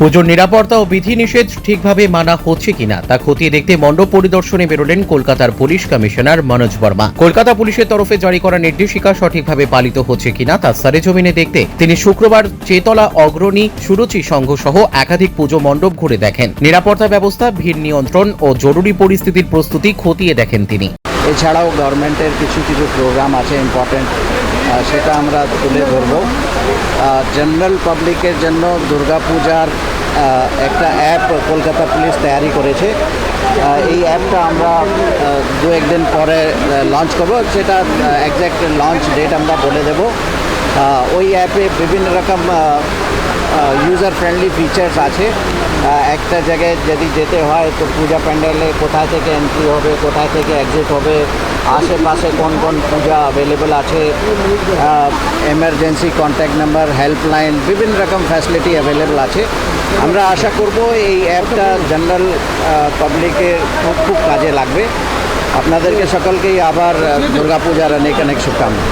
পুজোর নিরাপত্তা ও বিধিনিষেধ ঠিকভাবে মানা হচ্ছে কিনা তা খতিয়ে দেখতে মণ্ডপ পরিদর্শনে বেরোলেন কলকাতার পুলিশ কমিশনার মনোজ বর্মা। কলকাতা পুলিশের তরফে জারি করা নির্দেশিকা সঠিকভাবে পালিত হচ্ছে কিনা তা সরেজমিনে দেখতে তিনি শুক্রবার চেতলা অগ্রণী সুরুচি সংঘ সহ একাধিক পুজো মণ্ডপ ঘুরে দেখেন। নিরাপত্তা ব্যবস্থা, ভিড় নিয়ন্ত্রণ ও জরুরি পরিস্থিতির প্রস্তুতি খতিয়ে দেখেন তিনি। এছাড়াও গভর্নমেন্টের কিছু কিছু প্রোগ্রাম আছে ইম্পর্টেন্ট সেটা আমরা তুলে ধরব। জেনারেল পাবলিকের জন্য দুর্গাপূজার পূজার একটা অ্যাপ কলকাতা পুলিশ তৈরি করেছে। এই অ্যাপটা আমরা দু একদিন পরে লঞ্চ করব। সেটা একজ্যাক্ট লঞ্চ ডেট আমরা বলে দেব। ওই অ্যাপে বিভিন্ন রকম ইউজার ফ্রেন্ডলি ফিচার্স আছে। একটা জায়গায় যদি যেতে হয়, তো পূজা প্যান্ডেলে কোথায় থেকে এন্ট্রি হবে কোথায় থেকে এক্সিট হবে, আশেপাশে কোন কোন পূজা অ্যাভেলেবল আছে এমার্জেন্সি কন্ট্যাক্ট নাম্বার হেল্পলাইন বিভিন্ন রকম ফ্যাসিলিটি অ্যাভেলেবল আছে। আমরা আশা করব এই অ্যাপটা জেনারেল পাবলিকের খুব খুব কাজে লাগবে। আপনাদেরকে সকলকেই আবার দুর্গাপূজার অনেক অনেক শুভকামনা।